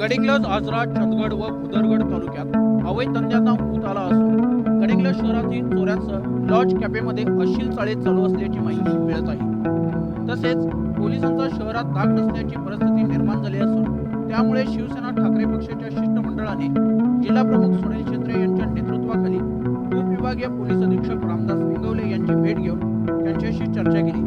गडिंग्लज आजरा चंदगड व भुदरगड तालुक्यात अवैध धंद्यांना ऊत आला असून गडिंग्लज शहरातील चोऱ्यांचं लॉज कॅफेमध्ये अशील चाळे चालू असल्याची माहिती मिळत आहे. तसेच पोलिसांचा शहरात धाक नसल्याची परिस्थिती निर्माण झाली असून त्यामुळे शिवसेना ठाकरे पक्षाच्या शिष्टमंडळाने जिल्हा प्रमुख सुनील छेत्रे यांच्या नेतृत्वाखाली उपविभागीय पोलीस अधीक्षक रामदास इंगवले यांची भेट घेऊन त्यांच्याशी चर्चा केली.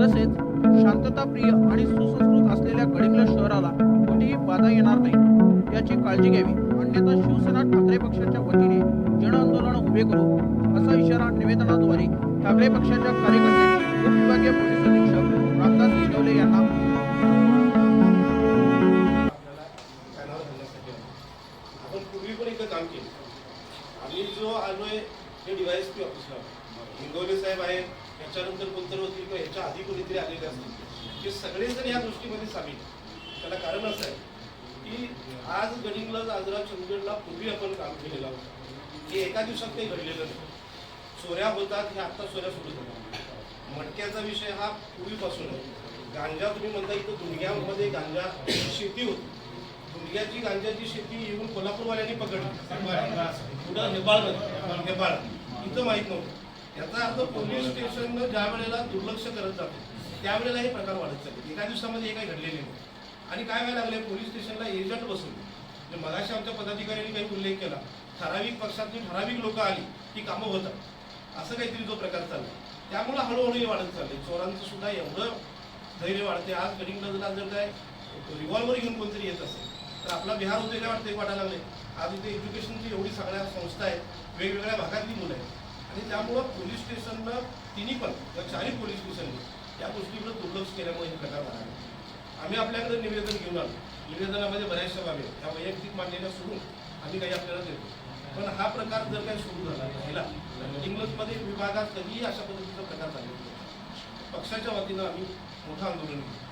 तसेच शांतताप्रिय आणि सुसंस्कृत असलेल्या गडिंग्लज शहराला कुठेही बाधा येणार नाही. याची काळजी घ्यावी. अन्यथा शिवसेना ठाकरे पक्षाच्या वतीने जन आंदोलन उभे करू असा इशारा निवेदनाद्वारे ठाकरे पक्षाच्या कार्यकर्त्यांनी उपविभागीय पोलीस अधीक्षक रामदास इंगवले यांना आपण पूर्वी पण काम केलं. आम्ही जो आलोय हे डिवायस पी ऑफिसला हिंगोले साहेब आहेत त्याच्यानंतर कोणतरी होतील किंवा ह्याच्या आधी कोणीतरी आलेले असतील हे सगळेजण या गोष्टीमध्ये सामील त्याला कारण असं आहे की आज गडिंगला आजरा चंदगडला पूर्वी आपण काम केलेलं आहोत हे एका दिवसात काही घडलेलं नाही. चोऱ्या होतात हे आत्ता चोऱ्या सुरू होतात मटक्याचा विषय हा पूर्वीपासून आहे. गांजा तुम्ही म्हणता इथं दुनियामध्ये गांजा शेती होती. दुनियाची गांजाची शेती येऊन कोल्हापूरवाल्यांनी पकडली. कुठं हेबाळ इथं माहीत नव्हतं. याचा अर्थ पोलीस स्टेशननं ज्या वेळेला दुर्लक्ष करत जातो त्यावेळेला हे प्रकार वाढत चालले. एका दिवसामध्ये हे काही घडलेले नाही. आणि काय व्हायला लागले पोलीस स्टेशनला एजंट बसवले म्हणजे मगाशी आमच्या पदाधिकाऱ्यांनी काही उल्लेख केला. ठराविक पक्षातली ठराविक लोक आली की कामं होतात. असं काहीतरी जो प्रकार चालला. त्यामुळं हळूहळू हे वाढत चालले चोरांचं सुद्धा एवढं धैर्य वाढते आज गडिंगला जर काय रिव्हॉल्वर घेऊन कोणतरी येत असेल. तर आपला बिहार होते काय वाटते वाटायला लागले आज इथे एज्युकेशनची एवढी सगळ्या संस्था आहेत वेगवेगळ्या भागातली मुलं आहेत. आणि त्यामुळं पोलीस स्टेशनला तिन्ही पण किंवा चारही पोलीस स्टेशनने या गोष्टीकडे दुर्लक्ष केल्यामुळे हे प्रकार झाला आम्ही आपल्याकडे निवेदन घेऊन आलो. निवेदनामध्ये बऱ्याचशा बाबी आहेत. त्या वैयक्तिक मांडलेल्या सोडून आम्ही काही आपल्याला देतो. पण हा प्रकार जर काही सुरू झाला राहिला इंग्लजमध्ये विभागात कधीही अशा पद्धतीचा प्रकार झालेला पक्षाच्या वतीनं आम्ही मोठं आंदोलन केलं.